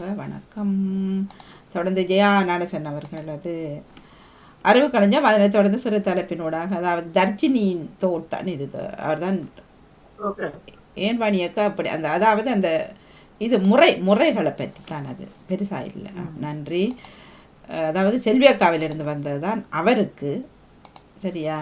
வணக்கம். தொடர்ந்து ஜெயா நடேசன் அவர்கள் அது அறிவு கலைஞர் அதனை தொடர்ந்து சிறு தலைப்பினூடாக அதாவது தர்ஜினியின் தோல் தான் இது. அவர்தான் ஓகே. ஏன் வாணியக்கா அப்படி அந்த அதாவது அந்த இது முறை முறைகளை பற்றி தான் அது. பெருசாக இல்லை. நன்றி. அதாவது செல்வி அக்காவிலிருந்து வந்தது தான் அவருக்கு. சரியா?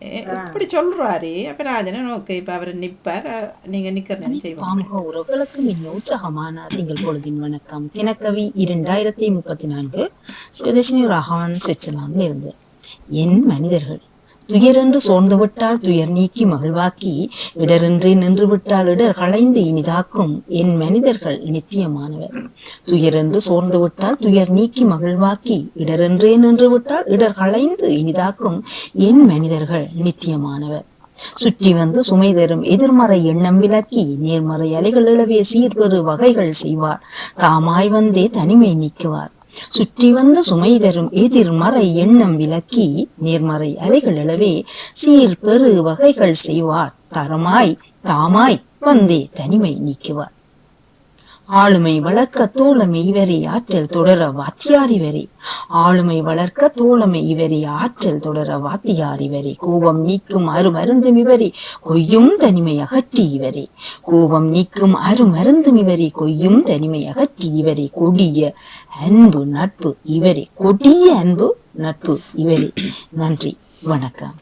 இப்படி சொல்றாரு அப்ப நான் ஓகே இப்போ அவர் நிற்பார் நீங்கள் நிற்கிற செய்வோம் உறவுகளுக்கு மின் உற்சாகமான திங்கள் பொழுதின் வணக்கம் தினக்கவி இரண்டாயிரத்தி முப்பத்தி நான்கு சுதேஷினி ரஹான் சுவிட்சர்லாந்தில் இருந்து என் மனிதர்கள் துயரென்று சோர்ந்து விட்டால் துயர் நீக்கி மகிழ்வாக்கி இடரின்றி நின்று விட்டால் இடர் களைந்து இனிதாக்கும் என் மனிதர்கள் நித்தியமானவர். துயரென்று சோர்ந்து விட்டால் துயர் நீக்கி மகிழ்வாக்கி இடரென்றே நின்று விட்டால் இடர் களைந்து இனிதாக்கும் என் மனிதர்கள் நித்தியமானவர். சுற்றி வந்து சுமை தரும் எதிர்மறை எண்ணம் விலக்கி நேர்மறை அலைகள் இழவே சீர்பெறு வகைகள் செய்வார். தாமாய் வந்தே தனிமை நீக்குவார். சுற்றி வந்து சுமை தரும் எதிர்மறை எண்ணம் விலக்கி நேர்மறை அலைகள் சீர் பெரு வகைகள் செய்வார். தரமாய் தாமாய் வந்தே தனிமை நீக்குவார். ஆளுமை வளர்க்க தோழமை இவரே ஆற்றல் தொடர வாத்தியார் இவரே. ஆளுமை வளர்க்க தோழமை இவரே ஆற்றல் தொடர வாத்தியார் இவரே. கோபம் நீக்கும் அருமருந்தும் இவரே கொய்யும் தனிமை அகற்றி இவரே. கோபம் நீக்கும் அருமருந்தும் இவரே கொய்யும் தனிமை அகற்றி இவரே. கொடிய அன்பு நட்பு இவரே. கொடிய அன்பு நட்பு இவரே. நன்றி வணக்கம்.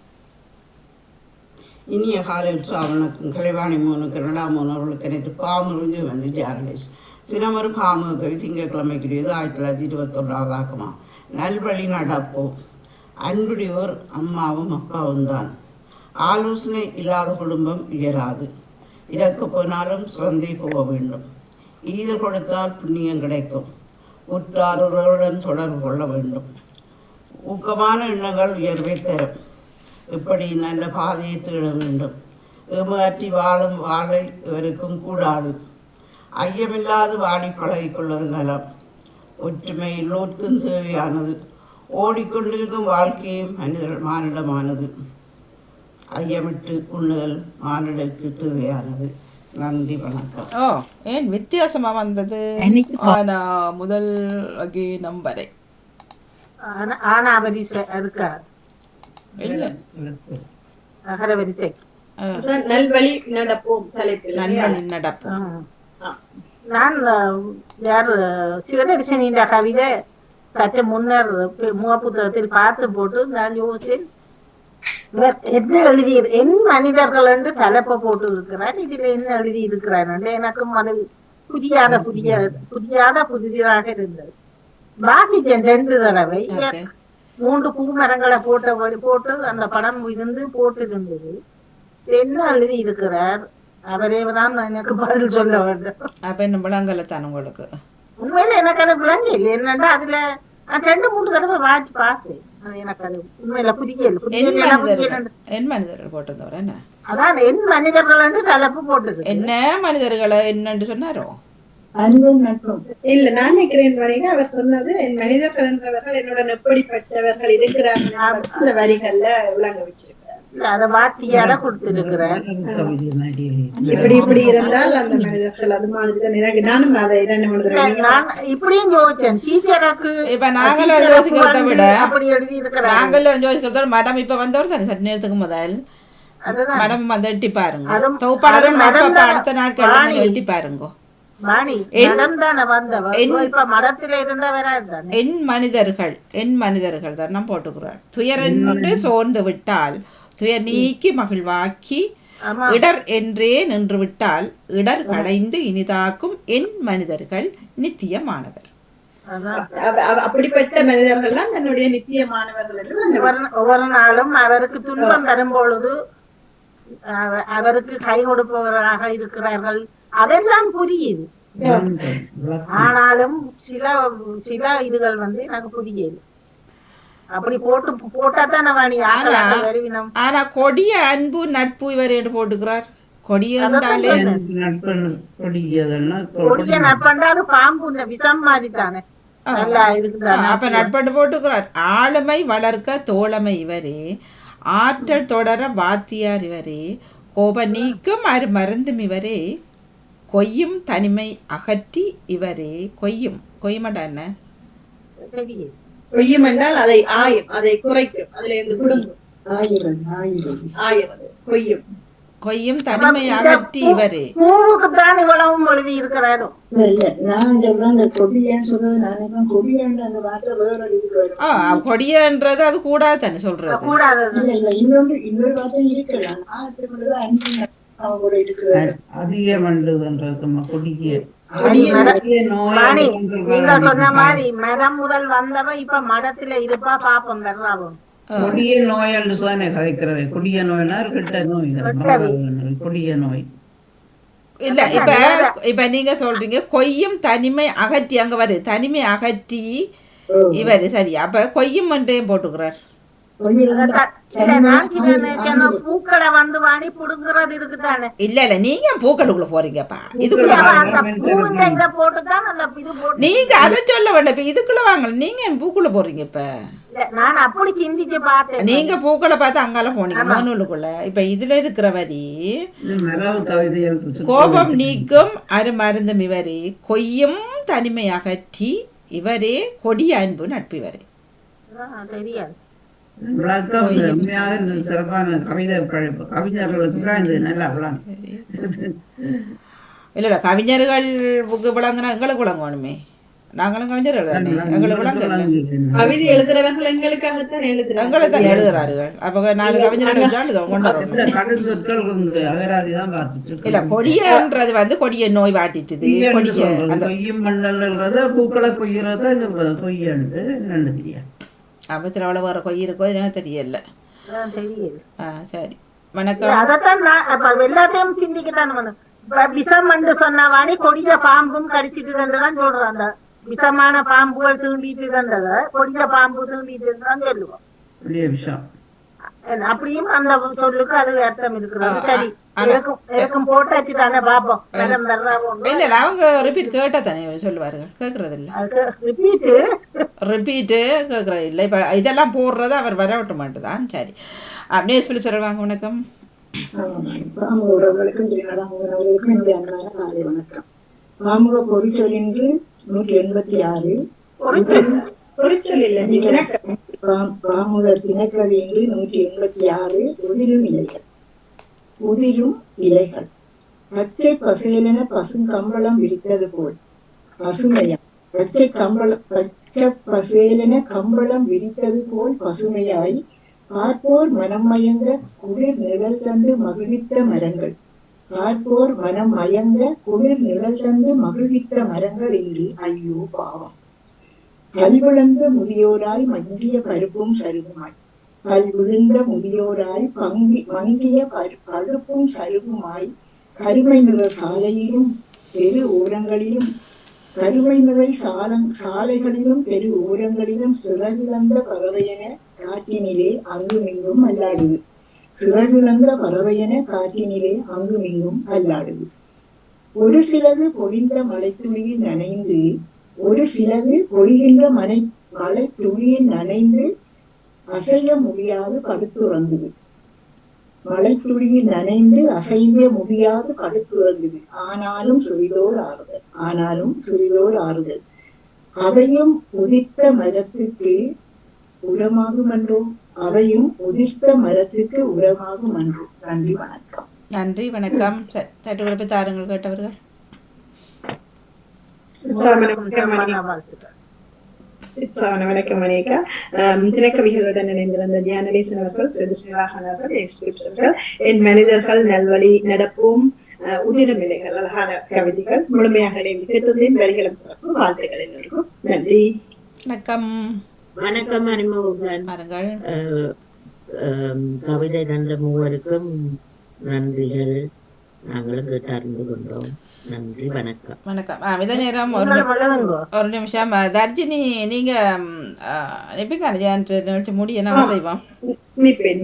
இனிய காலை உற்சாவனுக்கும் கலைவாணி மூணுக்கு இரண்டாம் மூணு அவர்களுக்கு எனக்கு பாமுறிஞ்சு வந்து ஜாரடேஸ் தினமொரு பாமு கவி திங்கட்கிழமைக்குரியது ஆயிரத்தி தொள்ளாயிரத்தி இருபத்தொன்றாவது ஆக்கமா நல்வழி நடப்போம். அன்புடையோர் அம்மாவும் அப்பாவும் தான். ஆலோசனை இல்லாத குடும்பம் உயராது இறக்க போனாலும் சிறந்தே போக வேண்டும். ஈதல் கொடுத்தால் புண்ணியம் கிடைக்கும். உற்றாருடன் தொடர்பு கொள்ள வேண்டும். ஊக்கமான எண்ணங்கள் உயர்வை தரும். இப்படி நல்ல பாதையை தேட வேண்டும். ஏமாற்றி வாழும் வாழை இவருக்கும் கூடாது. ஐயமில்லாது வாடி பழகிக் கொள்வது நலம். ஒற்றுமை எல்லோருக்கும் தேவையானது. ஓடிக்கொண்டிருக்கும் வாழ்க்கையும் மனிதர் மானிடமானது. ஐயமிட்டு உண்ணுதல் மானிடருக்கு தேவையானது. நன்றி வணக்கம். ஓ ஏன் வித்தியாசமா வந்தது? ஆனா முதல் வகை நம்பரை ஆனா- வரிசை இருக்கா இல்லை. அகர வரிசை. நல்வழி நடப்போம் தலைப்பில் நல்வழி நடப்பு ஆ. நான் யார் சிவதரிசனின்ற கவிதை சற்று முன்னர் முகப்புத்தகத்தில் பார்த்து போட்டு நான் யோசித்தேன் இவர் என்ன எழுதி என் மனிதர்கள் என்று தலைப்பை போட்டு இருக்கிறார். இதுல என்ன எழுதி இருக்கிறார் என்று எனக்கும் அது புரியாத புதிய புரியாத புதிதாக இருந்தது. வாசித்தேன் ரெண்டு தடவை. மூன்று பூ மரங்களை போட்டபடி போட்டு அந்த படம் இருந்து போட்டு இருந்தது என்ன எழுதி இருக்கிறார். அவரே தான் எனக்கு பதில் சொல்ல வேண்டும். அப்ப என்ன விளங்கலத்தான் உங்களுக்கு? உண்மையில எனக்கு அது விளங்க இல்லை. என்னன்னா அதுல ரெண்டு மூணு தடவை வாட்சி பார்த்தேன். அது எனக்கு அது உண்மையில புரியல. என் புரியல மனிதர்கள். புரியல. என் மனிதர்கள் போட்டிருந்தவர் என்ன? அதான் என் மனிதர்கள் தலைப்பு போட்டுருக்கு என்ன மனிதர்களை என்னன்னு சொன்னாரோ? அன்பும் நட்பும். இல்ல நான் நினைக்கிறேன் வரைக்கும் அவர் சொன்னது என் மனிதர்கள் என்றவர்கள் என்னுடன் எப்படிப்பட்டவர்கள் இருக்கிறார்கள் அந்த வரிகள்ல விளங்க வச்சிருக்கிறார். இல்ல, அதை வாத்தியார இப்படி இப்படி இருந்தால் அந்த மனிதர்கள் அது மாதிரி தான் எனக்கு நானும் அதை இரண்டு மூணு இல்ல, தடவை நான் இப்படியும் யோசிச்சேன். டீச்சருக்கு இப்ப நாங்களும் யோசிக்கிறத விட அப்படி எழுதி இருக்கிறார் நாங்களும் யோசிக்கிறதோட மேடம் இப்ப வந்தவர் தானே சற்று நேரத்துக்கு முதல்? அதுதான். மேடம் வந்து எட்டி பாருங்க. தொகுப்பாளரும் அடுத்த நாட்கள். எட்டி பாருங்க. என்- மனிதர்கள் என் மனிதர்கள் தான் நான் போட்டுக்கிறார் துயரென்று சோர்ந்து விட்டால் துயர் நீக்கி மகிழ்வாக்கி இடர் என்றே நின்று விட்டால் இடர் களைந்து இனிதாக்கும் என் மனிதர்கள் நித்தியமானவர். அப்படிப்பட்ட மனிதர்கள் தான் தன்னுடைய நித்தியமானவர்கள் என்று ஒவ்வொரு நாளும் அவருக்கு துன்பம் வரும்பொழுது அவருக்கு கை கொடுப்பவராக இருக்கிறார்கள். அதெல்லாம் புரியுது. ஆனாலும் சில சில இதுகள் வந்து எனக்கு புரியுது. அப்படி போட்டு போட்டா தானே வாணி ஆனா கொடிய அன்பு நட்பு இவர் என்று போட்டுக்கிறார். கொடிய என்றாலே நட்பு கொடியதுன்னா கொடிய நட்பண்டா அது பாம்பு விஷம் மாதிரி தானே. அப்ப நட்பண்டு போட்டுக்கிறார். ஆளுமை வளர்க்க தோழமை இவரே. ஆற்றல் தொடர வாத்தியார் இவரே. கோப நீக்கும் அரு மருந்தும் இவரே. கொய்யும் தனிமை அகற்றி இவரே. கொய்யும். கொய்யமாட்டா என்ன? கொய்யும். என்றால் அதை ஆயும் அதை குறைக்கும். அதுல இருந்து குடும்பம் ஆயிரம் ஆயிரம். ஆயிரம். கொய்யும். கொய்யும் தனிமை அகற்றி இவரே. பூவுக்கு தான் இவ்வளவும் எழுதி இருக்கிறாரோ? இல்ல நான் சொல்றேன் கொடியான்னு சொல்றது நான் கொடியான்னு அந்த வார்த்தை வேற ஆ கொடியன்றது அது கூடாது தானே சொல்றது கூடாதது. இல்ல இல்ல. இன்னொன்று இன்னொரு வார்த்தை இருக்கலாம். அவங்க இருக்கிறார் அதிகமன்றதுன்றது கொடிய. நீங்க. சொன்ன மாதிரி. மரம் முதல் வந்தவ இப்ப மடத்துல இருப்பா பாப்போம் வர்றாவும் கொடிய நோய் என்று தானே கதைக்கிறது. கொடிய நோய்னா கெட்ட நோய். கொடிய நோய். இல்ல இப்ப இப்ப நீங்க சொல்றீங்க கொய்யும் தனிமை அகற்றி அங்க வருது தனிமை அகற்றி இவர் சரி அப்ப கொய்யும் மண்டையும் போட்டுக்கிறார். பூக்களை வந்து வாடி புடுங்குறது இருக்குதானே இல்ல இல்ல நீங்க பூக்களுக்குள்ள போறீங்கப்பா. இதுக்குள்ள போட்டுதான் அந்த இது போட்டு நீங்க அதை சொல்ல வேண்டாம் இப்ப இதுக்குள்ள வாங்க நீங்க ஏன் பூக்குள்ள போறீங்க இப்ப? நான் அப்படி சிந்திச்சு பார்த்தேன். நீங்க பூக்களை பார்த்து அங்கால போனீங்க மோனூலுக்குள்ள இப்ப இதுல இருக்கிற வரி கோபம் நீக்கும் அருமருந்தும் இவரே கொய்யும் தனிமை அகற்றி இவரே கொடிய அன்பு நட்பு இவரே. சிறப்பான கவிதை கவிஞர்களுக்கு தான் இது நல்லா விளங்கும் இல்ல இல்ல கவிஞர்கள் புக்கு விளங்குனா எங்களுக்கு விளங்கணுமே நாங்களும் கவிஞர்கள் தானே. எங்களுக்கு எழுதுறார்கள் அப்ப நாலு கவிஞர்கள் இல்ல கொடியன்றது வந்து கொடிய நோய் வாட்டிட்டுது. கொடிய கொய்யும் மண்ணல்ன்றத பூக்களை கொய்யறத சொல்றது? கொய்யன்ட்டு என்னன்னு தெரியாது. அப்பத்தில் அவ்வளோ வேற கொய் இருக்கோ எனக்கு தெரியல. அதான் தெரியுது ஆ சரி. வணக்கம். அதைத்தான் நான் அப்ப எல்லாத்தையும் சிந்திக்கத்தான் விஷம் என்று சொன்ன வாணி கொடிய பாம்பும் கடிச்சிட்டு தான் சொல்றோம் அந்த விஷமான பாம்புகள் தூண்டிட்டு தந்தத கொடிய பாம்பு தூண்டிட்டு தான் சொல்லுவோம் என்ன, அப்படியும் அந்த சொல்லுக்கு அது அர்த்தம் இருக்கிறது சரி எனக்கும் போட்டாச்சு தானே பாப்போம் இல்ல இல்ல அவங்க ரிப்பீட் கேட்டா தானே சொல்லுவார்கள் கேட்கறது இல்ல அதுக்கு ரிப்பீட்டு ரிப்பீட்டு கேட்கறது இல்லை இப்போ இதெல்லாம் போடுறது அவர் வர விட்ட மாட்டுதான் சரி அப்படியே சொல்லி சொல்லுவாங்க வணக்கம் பாமுக வணக்கம் பாமுக பொறிச்சொலின்று நூற்றி எண்பத்தி ஆறு. பொறிச்சொல். பாமுக தினக்கவி என்று நூற்றி எண்பத்தி ஆறு. உதிரும் இலைகள். உதிரும் இலைகள். பச்சை பசேலென பசுங்கம்பளம் விரித்தது போல். பசுமையா? பச்சை கம்பளம் பச்சை பசேலென கம்பளம் விரித்தது போல் பசுமையாய். பார்ப்போர் மனம் மயங்க குளிர் நிழல் தந்து மகிழ்வித்த மரங்கள். காற்போர் மனம் மயங்க குளிர் நிழல் தந்து மகிழ்வித்த மரங்கள் என்று ஐயோ பாவம். பல்விழந்த முதியோராய் மங்கிய பருப்பும் சருகுமாய். பல்விழுந்த முதியோராய் பங்கி மங்கிய பழுப்பும் சருகுமாய். கருமை நிற சாலையிலும் தெரு ஓரங்களிலும் கருமை நிறை சாலங் சாலைகளிலும் தெரு ஓரங்களிலும் சிறகிழந்த பறவையென காட்டினிலே அங்குமிங்கும் அல்லாடுது சிறகிழந்த பறவையென காற்றினிலே அங்குமிங்கும் அல்லாடுது ஒரு சிலது பொழிந்த மலைத்துளியில் நனைந்து ஒரு சிலது பொழிகின்ற மலை துளியில் நனைந்து அசைய முடியாது படுத்துறங்குது. மலைத்துளியில் நனைந்து அசைய முடியாது படுத்துறங்குது. ஆனாலும் சிறிதோர் ஆறுதல் ஆனாலும் சிறிதோர் ஆறுதல். அவையும் உதித்த மரத்துக்கு உரமாகுமன்றோ? அவையும் உதிர்த்த மரத்துக்கு உரமாகும் அன்றோ. நன்றி வணக்கம். நன்றி வணக்கம். தட்டு விடுப்பு தாருங்கள் கேட்டவர்கள். வணக்கம் தினக்கவிகளுடன் இணைந்திருந்த தியானடேசன் அவர்கள் எக்ஸ்கிரிப்ஷன்கள் என் மனிதர்கள் நல்வழி நடப்போம் அஹ், உதிரமில்லைகள் அழகான கவிதைகள் முழுமையாக இணைந்து வரிகளும் சிறப்பு வாழ்த்துக்கள் எல்லோருக்கும். நன்றி. வணக்கம். வணக்கம் பாருங்கள். கவிதை தந்த மூவருக்கும் நன்றிகள் நாங்களும் கேட்டு அறிந்து கொண்டோம். நன்றி வணக்கம். வணக்கம். இத நேரம் ஒரு நிமிஷம். தர்ஜினி நீங்க நிஜான்று நிகழ்ச்சி முடிய நாங்கள் செய்வோம்?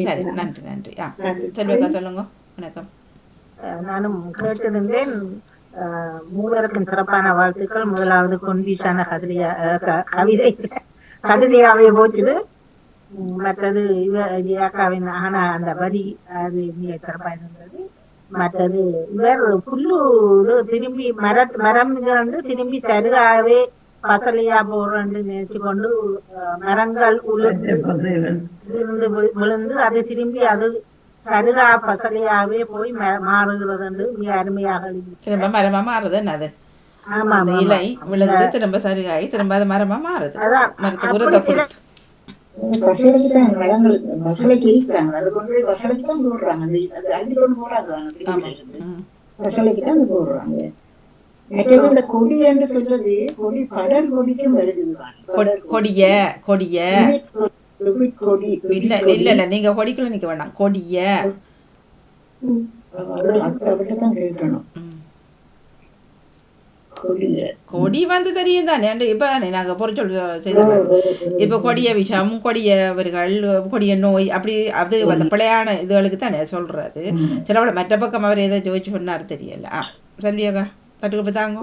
சரி. நன்றி நன்றி. ஆ. செல்வக்கா சொல்லுங்க. வணக்கம். நானும் கேட்டிருந்தேன் மூவருக்கும் சிறப்பான வாழ்த்துக்கள். முதலாவது கொன்வீசான கதிரியா கவிதை. கதிரியாவே போச்சுது மற்றது இவ இயக்காவின் ஆனா அந்த வரி அது மிக சிறப்பாக இருந்தது மற்றது இவர் புல்லு இது திரும்பி மர மரம் வந்து திரும்பி சருகாவே பசலையா போறேன்னு நினைச்சு கொண்டு மரங்கள் உளுந்து விழுந்து விழுந்து அது திரும்பி அது சருகா பசலையாவே போய் மாறுகிறது மிக அருமையாக மரமா மாறுது என்ன அது அந்த இலை. விழுந்து திரும்ப சருகாகி திரும்ப அது மரமா மாறுது. அப்படி உரத்தை கொடுத்து. பசலைக்கு தான் மரங்களுக்கு பசலைக்கு இருக்கிறாங்க. அது கொண்டு போய் பசலைக்கு தான் போடுறாங்க. அந்த அது அள்ளி கொண்டு போறாங்க ஆமா. இருந்து ம். பசலைக்கு தான் அது போடுறாங்க. மற்றது இந்த கொடி என்று சொல்றது கொடி படர் கொடிக்கும் வருது கொ- கொடிய கொடிய. கொடி இல்ல இல்ல இல்ல நீங்க கொடிக்குள்ள நிக்க வேண்டாம் கொடிய. அவர்கிட்ட தான் கேட்கணும். கொடி வந்து தெரியும் தானே? இப்ப நாங்க பொறிச்சொல் செய்த இப்ப கொடிய விஷம் கொடியவர்கள் கொடிய நோய் அப்படி அது அந்த பிழையான இதுகளுக்கு தானே சொல்றது. சிலவள மற்ற பக்கம் அவர் எதை ஜோதிச்சு சொன்னார் தெரியல. ஆ தட்டுக்கு போய் தாங்க.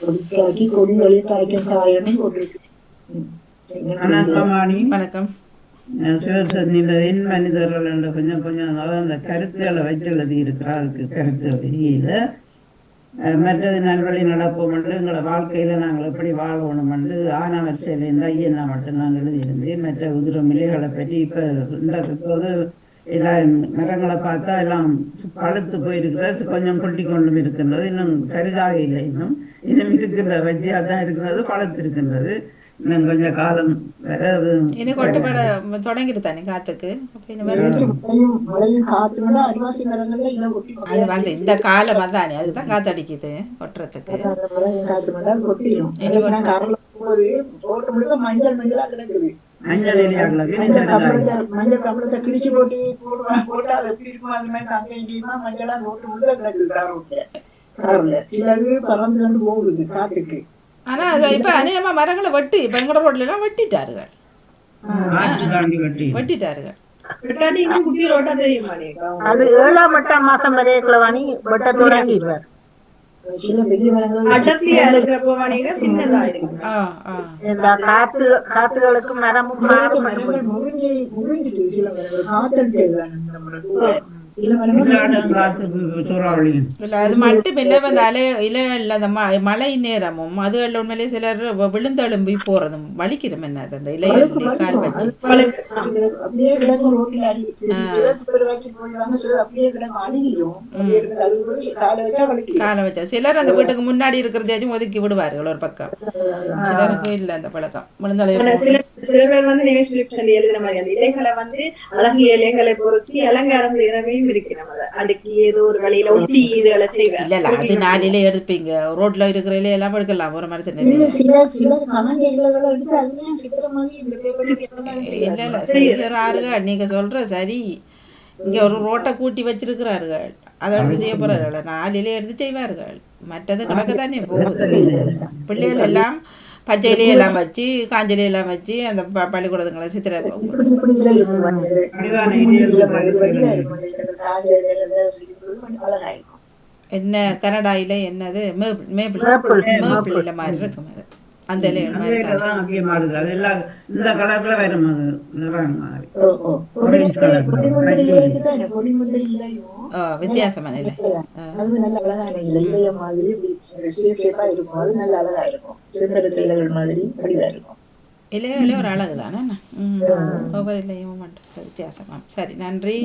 கொடிக்காக்கி கொடிகளில் காய்க்கும் காயணும் போட்டிருக்கு. ம். வணக்கம் என் மனிதர்கள் என்ற கொஞ்சம் கொஞ்சம் அதாவது அந்த கருத்துகளை வச்சு எழுதி இருக்கிறா அதுக்கு கருத்துகள் தெரியல மற்றது நல்வழி நடப்போம் என்று எங்களோட வாழ்க்கையில நாங்கள் எப்படி வாழணும் என்று ஆனா வரிசையில் ஐயனா மட்டும் நான் எழுதியிருந்தேன். மற்ற உதிர மிலைகளை பற்றி இப்ப இந்த இப்போது எல்லாம் மரங்களை பார்த்தா எல்லாம் பழுத்து போயிருக்கிறது. கொஞ்சம் கொட்டி கொண்டும் இருக்கின்றது. இன்னும் சரிதாக இல்லை. இன்னும் இன்னும் இருக்கின்ற வஜ்ஜியா தான் இருக்கிறது பழுத்து இருக்கின்றது இன்னும் கொஞ்சம் காலம் வர அது இனி கொட்டுப்பட தொடங்கிட்டு தானே காத்துக்கு? வருது. மழையும் காத்துனா அடிவாசி மரங்கள்ல வந்து இந்த காலம் தானே அதுதான் காத்தடிக்குது கொட்டுறதுக்கு. அந்த மழையும் காத்து கொட்டிடும் எனக்கு ரோட்டு முழுக்க மஞ்சள் மஞ்சளா கிடக்குது. மஞ்சள் மஞ்சள் கம்பளத்தை கிழிச்சு போட்டு போடுவாங்க போட்டு அது எப்படி இருக்கும் அந்த மாதிரி அங்கே இங்கேயுமா மஞ்சளா ரோட்டு முழுக்க கிடக்குது கார் ரோட்ல கார்ல சிலது பறந்து கொண்டு போகுது காத்துக்கு. ஆனா அது இப்ப அநேகமா மரங்களை வெட்டி இப்ப எங்கட ரோட்ல எல்லாம் வெட்டிட்டாருகள். வெட்டிட்டாருகள் அது ஏழாம் எட்டாம் மாசம் வரைக்குள்ள வாணி வெட்ட தொடங்கிடுவார். காத்து காத்துகளுக்கு மரமும் மரங்கள் முறிஞ்சு முறிஞ்சிட்டு சில மரங்கள். அது மட்டும் இல்லை அலை அந்த ம மழை நேரமும் அதுகளில் உண்மையிலேயே சிலர் வ- விழுந்தெலும்பி போறதும் வலிக்கிறோம் என்ன அது அந்த இலைகள் கால் வச்சு காலை வச்சா சிலர் அந்த வீட்டுக்கு முன்னாடி இருக்கிறதையாச்சும் ஒதுக்கி விடுவார்கள் ஒரு பக்கம் சிலருக்கு இல்ல அந்த பழக்கம் விழுந்தளவு சில சில பேர் வந்து நினைவு ஸ்லிப் சொல்லி எழுதுற மாதிரி அந்த இலைகளை வந்து அழகிய இலைகளை பொருத்தி அலங்காரம் செய்யறவையும் இருக்கு நம்ம அதை. அடுக்கி ஏதோ ஒரு வழியில ஒட்டி இதுகளை செய்வேன். இல்ல இல்ல அது நாளிலே எடுப்பீங்க. ரோட்ல இருக்கிற இலையெல்லாம் எடுக்கலாம். ஒரு மரத்தை இல்ல நிறைய சில சிலர் கமஞ்ச இலைகளை எடுத்து அதுலயும் சித்திர மாதிரி இந்த இல்ல இல்ல செய்கிறார்கள் நீங்க சொல்ற சரி. இங்க ஒரு ரோட்டை கூட்டி வச்சிருக்கிறார்கள். அதை எடுத்து செய்ய போறார்கள். நாளிலே எடுத்து செய்வார்கள். மற்றது கிடக்க தானே போகுது. பிள்ளைகள் எல்லாம் பச்சை இலையெல்லாம் வச்சு காஞ்ச இலையெல்லாம் வச்சு அந்த ப- பள்ளிக்கூடத்துங்களை சித்திர என்ன கனடா இலை என்னது மேப்பிள், மேபிள் இலை மாதிரி இருக்கும் அது. அந்த தான் அது எல்லாம் இந்த கலர்ல வரும். வித்தியாசமான அது நல்ல அழகான மாதிரி ஷேப்பா இருக்கும். அது நல்ல அழகா இருக்கும். செம்பருத்தி இலைகள் மாதிரி வடிவா இருக்கும். இலைகளே ஒரு அழகு தானே? ஒவ்வொரு இலையும் மட்டும் வித்தியாசமா. சரி நன்றி.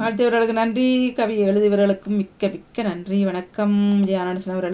வாழ்த்தியவர்களுக்கு நன்றி. கவி எழுதியவர்களுக்கும் மிக்க மிக்க நன்றி. வணக்கம். ஜெயானந்தன் அவர்கள்